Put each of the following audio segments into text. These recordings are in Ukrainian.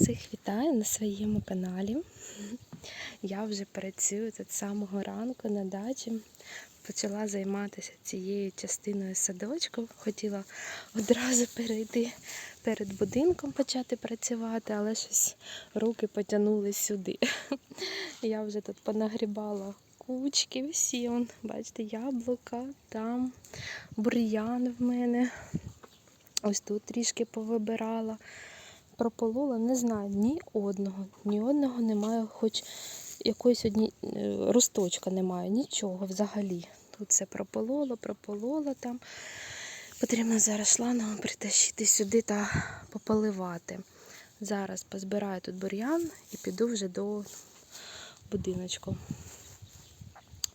Всіх вітаю на своєму каналі. Я вже працюю тут з самого ранку на дачі. Почала займатися цією частиною садочку. Хотіла одразу перейти перед будинком почати працювати, але щось руки потягнули сюди. Я вже тут понагрібала кучки всі. Он, бачите, яблука, там бур'ян в мене. Ось тут трішки повибирала прополола, не знаю, ні одного, ні одного немає, хоч якоїсь одні е, росточка немає, нічого взагалі. Тут все пропололо, пропололо там. Потрібно зараз шлангом притащити сюди та пополивати. Зараз позбираю тут бур'ян і піду вже до будиночку.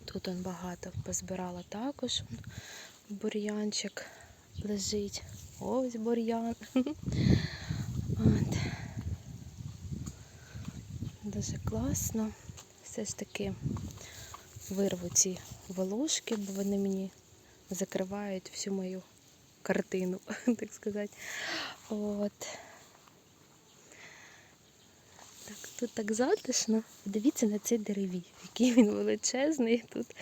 Тут он багато позбирала також. Бур'янчик лежить. Ось бур'ян. Дуже класно. Все ж таки вирву ці волошки, бо вони мені закривають всю мою картину, так сказати. От. Так, тут так затишно. Дивіться на цей деревій, який він величезний. Тут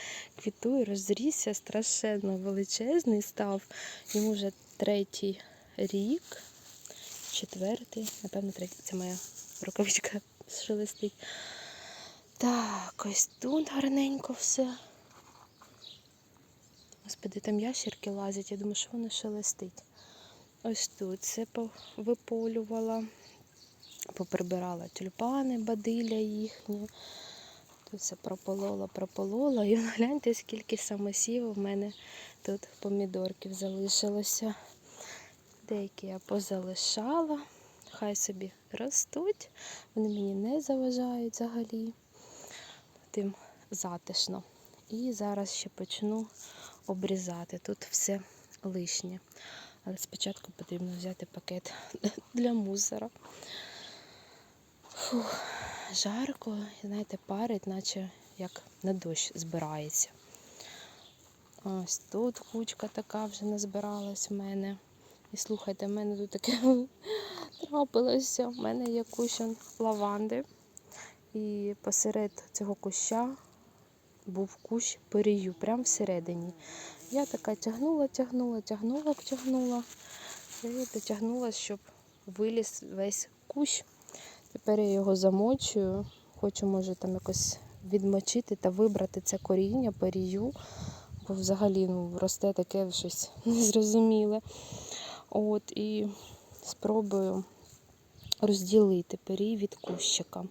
квітує, розрісся, страшенно величезний став. Йому вже третій рік четвертий, напевно, третій. Це моя рукавичка шелестить. Так, ось тут гарненько все. Господи, там ящерки лазять, я думаю, що воно шелестить. Ось тут все виполювала, поприбирала тюльпани, бадилля їхні. Тут все прополола, прополола. І гляньте, скільки самосів у мене тут помідорків залишилося. Деякі я позалишала, хай собі ростуть, вони мені не заважають взагалі, тим затишно. І зараз ще почну обрізати. Тут все лишнє. Але спочатку потрібно взяти пакет для мусора. Фух, жарко, знаєте, парить, наче як на дощ збирається. Ось тут кучка така вже назбиралась в мене. І слухайте, в мене тут таке трапилося. У мене є кущен лаванди. І посеред цього куща був кущ перію, прямо всередині. Я така тягнула, тягнула, тягнула, тягнула. І дотягнула, щоб виліз весь кущ. Тепер я його замочую. Хочу, може, там якось відмочити та вибрати це коріння, перію, бо взагалі ну, росте таке щось незрозуміле. От, І спробую розділити перій від кущика.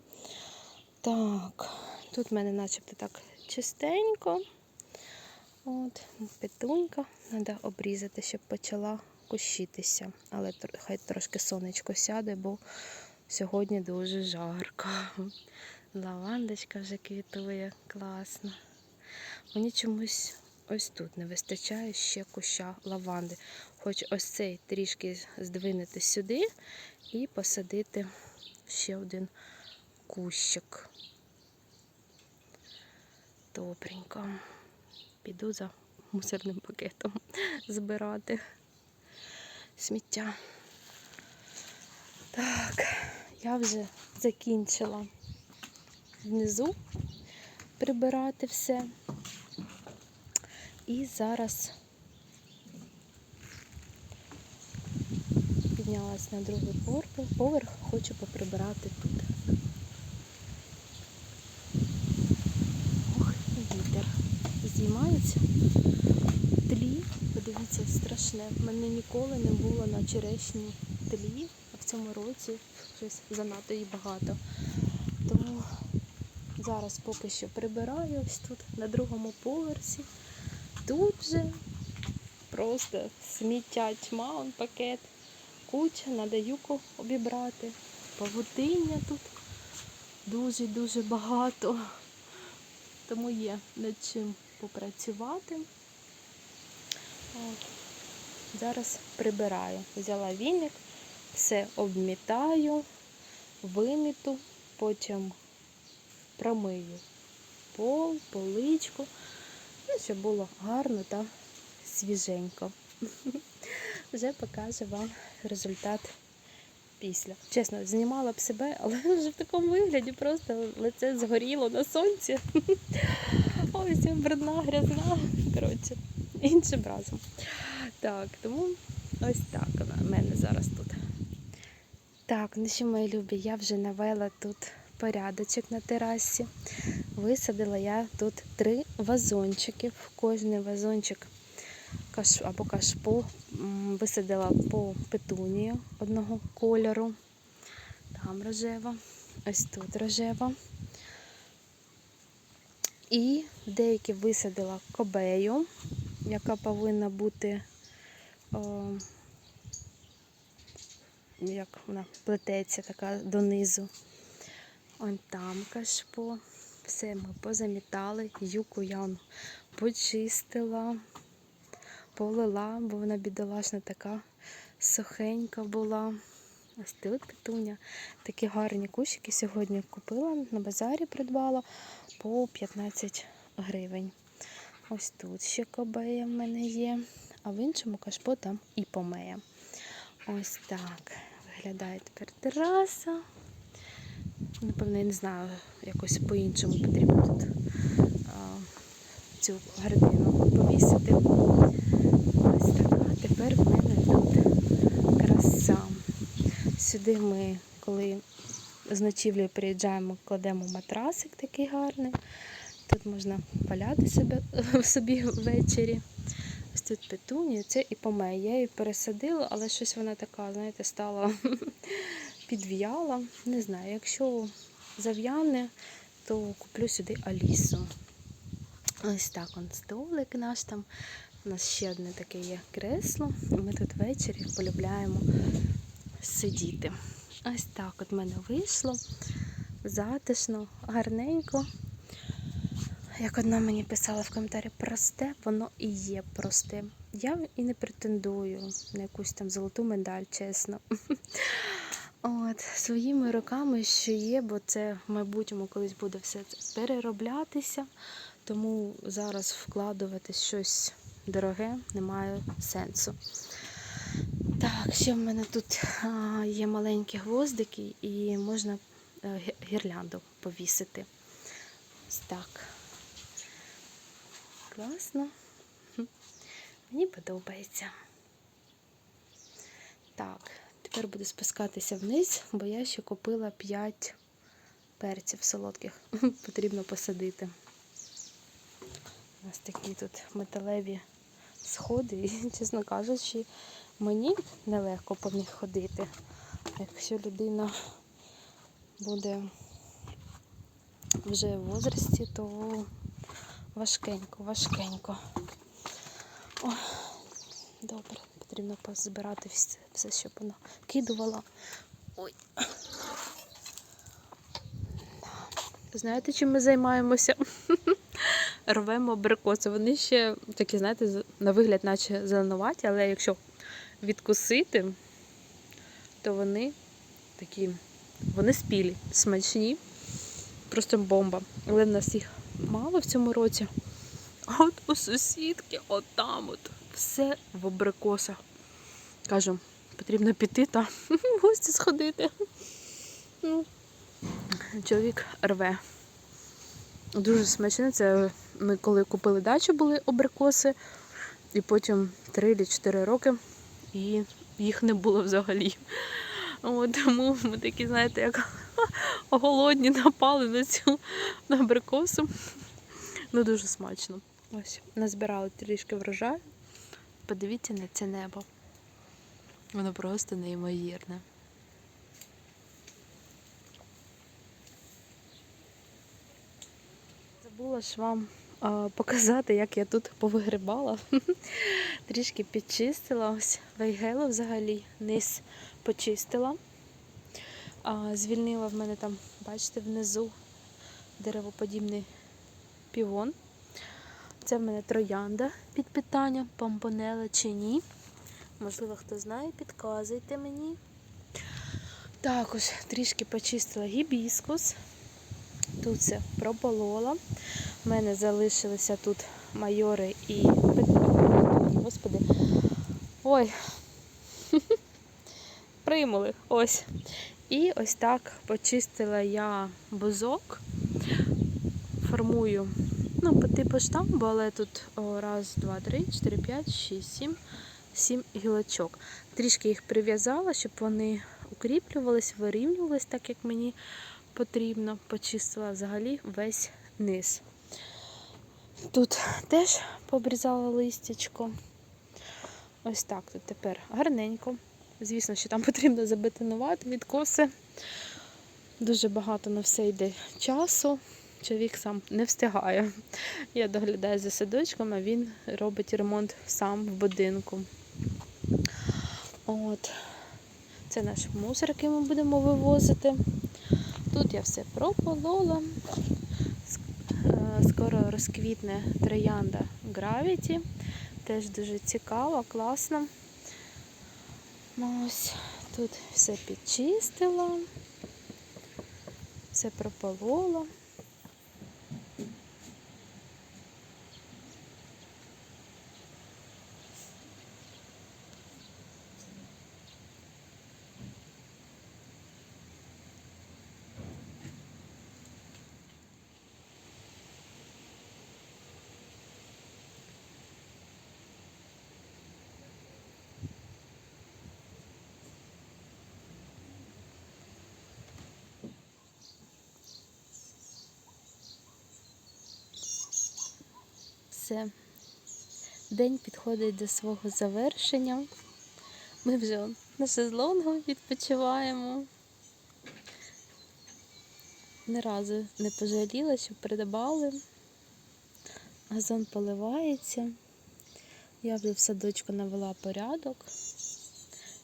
Так, тут в мене начебто так чистенько. От, Петунька, треба обрізати, щоб почала кущитися. Але хай трошки сонечко сяде, бо сьогодні дуже жарко. Лавандочка вже квітує, класно. Мені чомусь ось тут не вистачає ще куща лаванди. Хоч ось цей трішки здвинути сюди і посадити ще один кущик. Добренько. Піду за мусорним пакетом збирати сміття. Так, я вже закінчила внизу прибирати все. І зараз піднялась на другий поверх, хочу поприбирати тут. Ох, вітер знімається. Тлі, подивіться, страшне. В мене ніколи не було на черешні тлі, а в цьому році щось занадто і багато. Тому зараз поки що прибираю ось тут на другому поверсі. Тут же просто сміття тьма, он пакет, куча, юку обібрати. Павутиння тут дуже-дуже багато. Тому є над чим попрацювати. От. Зараз прибираю. Взяла віник, все обмітаю, виміту, потім промию пол, поличку. Ну, щоб було гарно та свіженько. Вже покажу вам результат після. Чесно, знімала б себе, але вже в такому вигляді просто лице згоріло на сонці. Ось я брудна, грязна. Коротше, іншим разом. Так, тому ось так вона в мене зараз тут. Так, ну що, мої любі, я вже навела тут порядочок на терасі. Висадила я тут три вазончики. В кожний вазончик або кашпо висадила по петунію одного кольору. Там рожева, ось тут рожева. І деякі висадила кобею, яка повинна бути, о, як вона плететься така донизу. Он там кашпо. Все ми позамітали. Юку я почистила, полила, бо вона бідолашна така сухенька була. Ось тут петуня. Такі гарні кущики сьогодні купила, на базарі придбала по 15 гривень. Ось тут ще кобея в мене є, а в іншому кашпо там і помея. Ось так виглядає тепер тераса. Напевно, я не знаю, якось по-іншому потрібно тут а, цю гардину повісити. Ось така. Тепер в мене тут краса. Сюди ми, коли з ночівлею приїжджаємо, кладемо матрасик такий гарний. Тут можна паляти себе, собі ввечері. Ось тут петунія, це і помея. Я її пересадила, але щось вона така, знаєте, стала підв'яла. Не знаю, якщо зав'яне, то куплю сюди Алісу. Ось так он столик наш там. У нас ще одне таке є кресло. Ми тут ввечері полюбляємо сидіти. Ось так от мене вийшло. Затишно, гарненько. Як одна мені писала в коментарі, просте, воно і є просте. Я і не претендую на якусь там золоту медаль, чесно. От, своїми руками, що є, бо це в майбутньому колись буде все перероблятися, тому зараз вкладувати щось дороге немає сенсу. Так, ще в мене тут а, є маленькі гвоздики і можна е, гірлянду повісити. Так. Класно. Мені подобається. Так, тепер буду спускатися вниз, бо я ще купила 5 перців солодких. Потрібно посадити. У нас такі тут металеві сходи, і, чесно кажучи, мені нелегко по них ходити. Якщо людина буде вже в возрасті, то важкенько, важкенько. О, добре, потрібно позбирати все, все що вона кидувала. Ой. Знаєте, чим ми займаємося? Рвемо абрикоси. Вони ще такі, знаєте, на вигляд, наче зеленуваті, але якщо відкусити, то вони такі, вони спілі, смачні, просто бомба. Але в нас їх мало в цьому році. А от у сусідки, от там от, все в абрикосах. Кажу, потрібно піти та в гості сходити. Ну, Чоловік рве. Дуже смачно. Це ми коли купили дачу, були абрикоси, і потім 3 чи 4 роки, і їх не було взагалі. От, тому ми такі, знаєте, як голодні напали на цю на абрикосу. Ну, дуже смачно. Ось, назбирали трішки врожаю. Подивіться на це небо. Воно просто неймовірне. Забула ж вам показати, як я тут повигрибала. Трішки підчистила. Ось вейгелу взагалі низ почистила. Звільнила в мене там, бачите, внизу деревоподібний півон. Це в мене троянда під питання, помпонела чи ні. Можливо, хто знає, підказуйте мені. Також трішки почистила гібіскус. Тут все прополола. У мене залишилися тут майори і. Господи. Ой. примули. Ось. І ось так почистила я бузок. Формую ну, по типу штамбу, але тут о, раз, два, три, чотири, п'ять, шість, сім, сім гілочок. Трішки їх прив'язала, щоб вони укріплювались, вирівнювались так, як мені потрібно. Почистила взагалі весь низ. Тут теж побрізала листячко. Ось так тут тепер гарненько. Звісно, що там потрібно забетонувати відкоси. Дуже багато на все йде часу. Чоловік сам не встигає. Я доглядаю за садочком, а він робить ремонт сам в будинку. От. Це наш мусор, який ми будемо вивозити. Тут я все прополола. Е, Скоро розквітне троянда Gravity. Теж дуже цікаво, класно. Ось тут все підчистила, все прополола. Все. День підходить до свого завершення. Ми вже на шезлонгу відпочиваємо. Ні разу не пожаліла, що придбали. Газон поливається. Я вже в садочку навела порядок.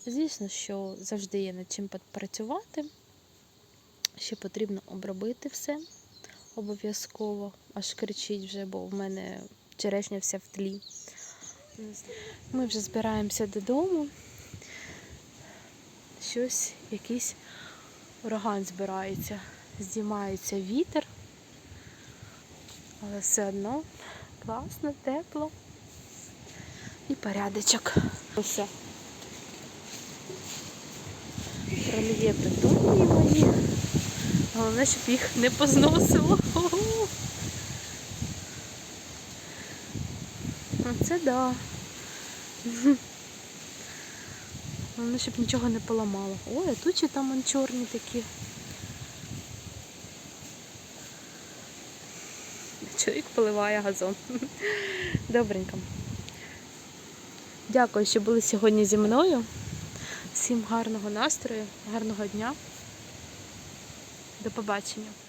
Звісно, що завжди є над чим працювати. Ще потрібно обробити все обов'язково. Аж кричить вже, бо в мене черешня вся в тлі. Ми вже збираємося додому. Щось, якийсь ураган збирається. Здіймається вітер, але все одно класно, тепло і порядочок. Все. Проліє притулі мої. Головне, щоб їх не позносило. Оце да. Головне, щоб нічого не поламало. Ой, а тут чи там он чорні такі. Чоловік поливає газон. Добренько. Дякую, що були сьогодні зі мною. Всім гарного настрою, гарного дня. До побачення.